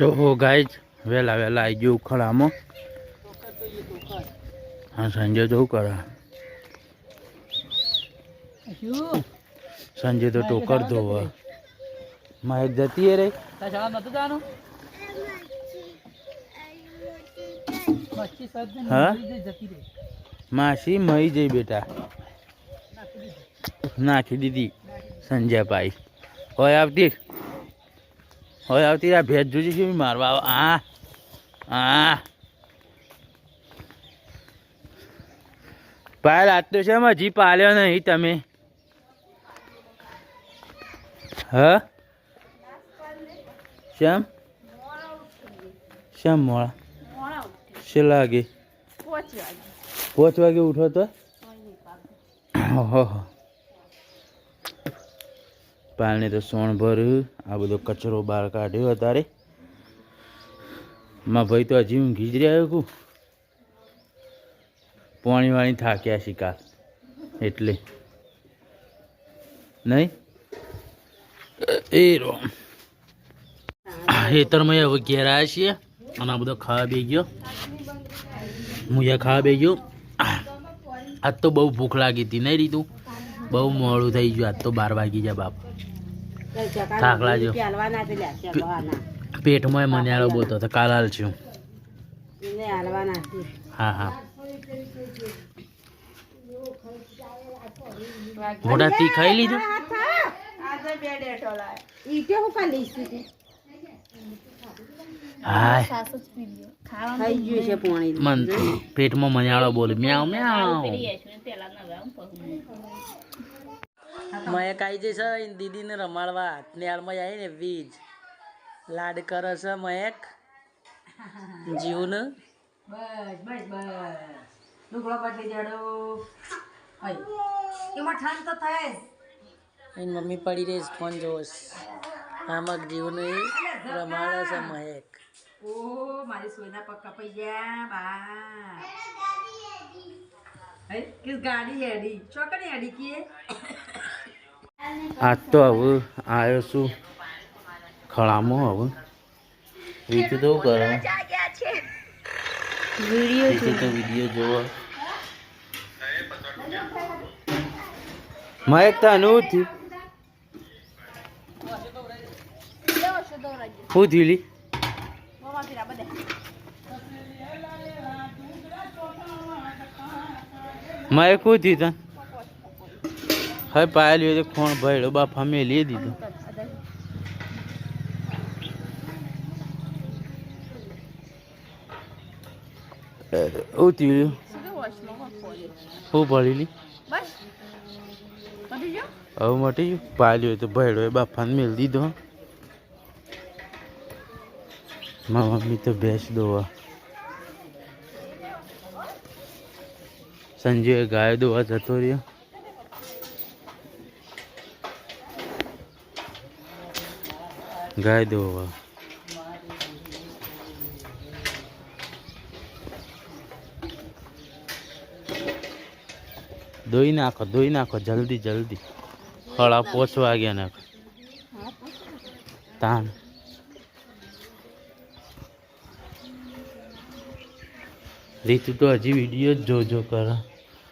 તો ગાય વહેલા વહેલા આવી ગયું ખળામાં હા સાંજે તો કરે? સાંજે તો ટોકર ધોવા માં એક જતી રે? હા? માસી મહી જઈ બેટા. નાખી દીધી. સંજય ભાઈ હોય આવતી. હોય આવતી આ ભેજ જોજી છે મારવા આ આ. ભાઈ રાત તો છે હજી પાલ્યો નહીં તમે. હ? શ્યામ શ્યામ મોળા છે લાગે? પાંચ વાગે ઉઠો તો? ઓહો. પાલને તો સોણ ભર્યું આ બધો કચરો બહાર કાઢ્યો અત્યારે. માં ભાઈ તો હજી હું જ રહ્યો કું. પાણી વાણી થાક્યા શિકાર એટલે. નહીં? એ રો ખેતરમાં હવે ઘેર આવ્યા છીએ. અને આ બધો ખાવા બે ગયો. મુયા ખાવા બે ગયો. આજ તો બહુ ભૂખ લાગી હતી નહીં રીતું? બહુ મોડું થઈ ગયું. આજ તો બાર વાગી જાય બાપ. થાક લાગ્યો. પેટમાં મન્યાળો બોલતો હતો કાલ હાલ છું. હા હા. મોટા તી ખાઈ લીધું? મન પેટમાં મજાળો બોલે. મ્યાવ મ્યાવ મયક આવી જશે દીદીને રમાડવા. નેળમાં આવી ને વીજ. લાડ કરે છે મયક જીવને. એની મમ્મી પડી રહી ફોન જોશ. આમક જીવને રમાડે છે મયક મારી સોયના પગ કપાઈ ગયા. બા. હે કિસ ગાડી હેડી. ચોકડી હેડી કીએ? આજ તો હવે આવ્યો છું ખળામાં હવે. રીતુ તો કરે? રીતુ તો વીડિયો જોવો. મયક તો આનું થયું? શું થયું લી? મયક શું થયું તને? હવે પાયેલી હોય તો ફોન ભર્યો બાપા મેં લઈ દીધું. થયું? હું ભરેલી હવે મટી ગયું. પાયેલી હોય તો ભર્યો હોય બાફાને મેળ દીધો. મારા મમ્મી તો ભેંસ દોવા. સંજય ગાય દોવા જતો રહ્યો. ગાય દો દોઈ નાખો દોઈ નાખો જલ્દી જલ્દી. ખળા પોચ ગયા નાખો તાણ. રીતુ તો હજી વીડિયો જ જોજો કરો.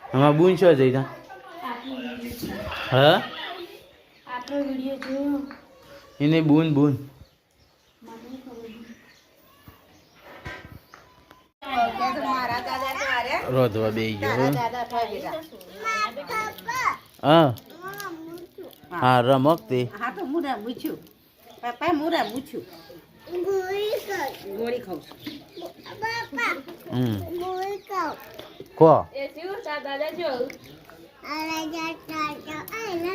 આમાં બૂન છો જઈ તા હા? એને બૂન બૂન. રોધવા બે ગયો હા. હા. રમક તે. હા તો મુરા મૂછ્યું પપ્પા મુરા મૂછ્યું ગોળી ખાઉં છું. હમ. કો આ કાળો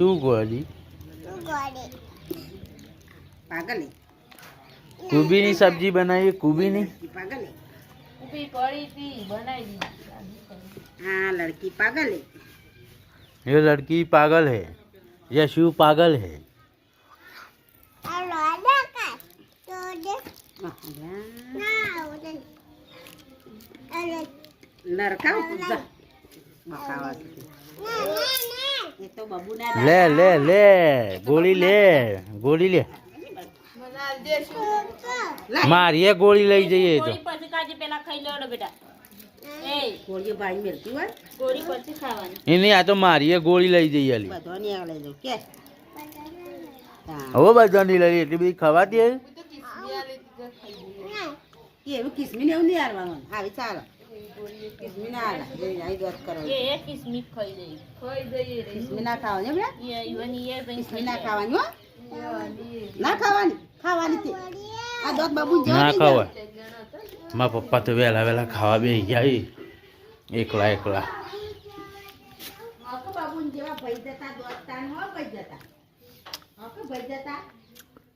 તું ગોડી પાગલ કુબીની સબ્જી બનાવી કુબીની લડકી પાગલ હે ઊભી પડી હતી બનાવી દીધી हाँ लड़की पागल है ये लड़की पागल है यशु पागल है लड़का લે લે લે ગોળી લે ગોળી લે. મારીએ ગોળી લઈ જઈએ તો. આ તો મારીએ ગોળી લઈ જઈએ હવે બધાની લઈ એટલી બધી ખવાતી એવી આવી ચાલો. ના હાલે એ કરો. એ એ કિસમિસ ખાઈ દઈ ખાઈ દઈએ રે. કિસમી ખાવાની એ ઈવન ખાવાની હો? ના ખાવાની ખાવાની તે. આ દોત બાબુ ના નહીં ખવાય પપ્પા તો વહેલા વહેલા ખાવા બે ગયા એકલા એકલા. હક બાબુ જેવા ભાઈ જતા દોસ્તાન હો ભાઈ જતા. હક ભાઈ જતા.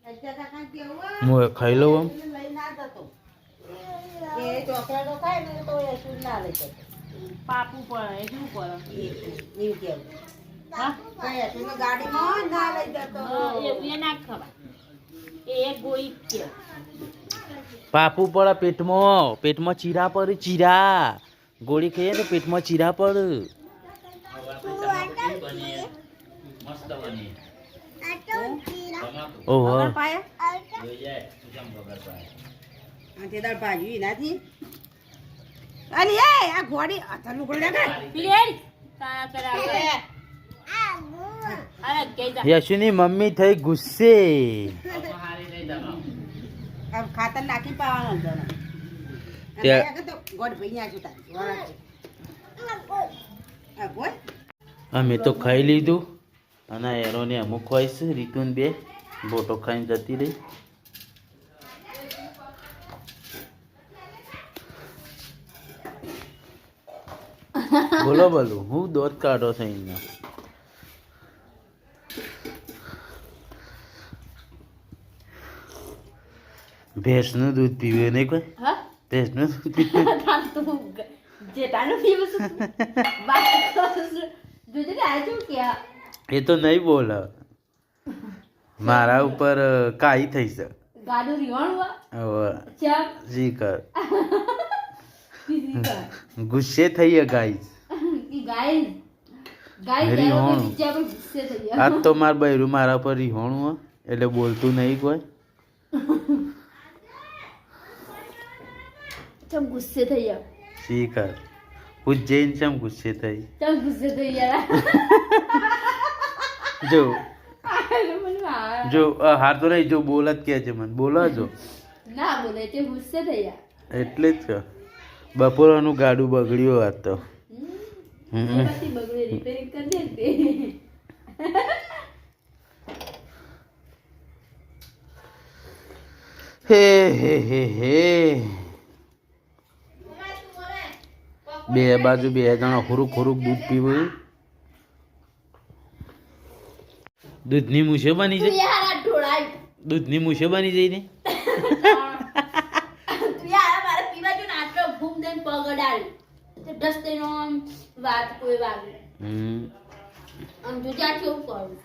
ભાઈ જતા કાંઈ કેવું હો? હું ખાઈ લઉં આમ લઈ ના જતો. એ ચોકલેટો ખાય ને તો એ શું ના લઈ જતો પાપું પડે એ શું કરે એ એવું કેવું? હા? કઈ ગાડીમાં ના લઈ જતો. એ એ ના ખવાય એ ગોળી જ પાપુ પડે પેટમાં. પેટમાં ચીરા પડે ચીરા. ગોળી ખાઈએ ને પેટમાં ચીરા પડે ઓહો. તે દાળ ભાજી એનાથી? અરે એ આ ઘોડી આ તો લુગડો દેખાય પીરેડ તારા પેલા અરે કે જા. યશુની મમ્મી થઈ ગુસ્સે. આમ ખાતર નાખી પાવાનો અમે તો ખાઈ લીધું. અને એરોને અમુક ખવાઈશ રીતુન બે બોટો ખાઈને જતી રહી. બોલો બોલો. હું દોત કાઢો છે અહીંયા. ભેંસનું દૂધ પીવે નહીં કોઈ? ભેંસનું દૂધ પીવે? જેટાનું પીવું એ તો નહીં બોલે. મારા ઉપર કાઈ થઈ છે. ગાડું રીવાણું જી કર. ગુસ્સે થઈએ ગાઈ કે ગાય ગાય વેરી ત્યારે હોણું. નીચે આપણે ગુસ્સે થઈ ગયા આજ તો માર બૈરું મારા પર રીહોણું એટલે બોલતું નહીં કોઈ. ચમ ગુસ્સે થઈ હું જઈને ચમ ગુસ્સે થઈ. ચમ ગુસ્સે થઈ ગયા જો જો હાર તો નહીં જો બોલ જ કે છે મને. બોલો જો ના બોલે તે ગુસ્સે થઈ ગયા એટલે જ બપોરનું ગાડું બગડ્યું આ તો. હે હે હે હે. બે બાજુ બે જણા ખોરું ખોરું દૂધ પીવું. દૂધની મૂછે બની જાય. દૂધની મૂછે બની જાય ને તું યાર મારે પીવા જો ને આટલો ભૂમ દઈને પગ અડાડી તે ડસ આમ વાત કોઈ વાગે. આમ જોજે આ કેવું કરું.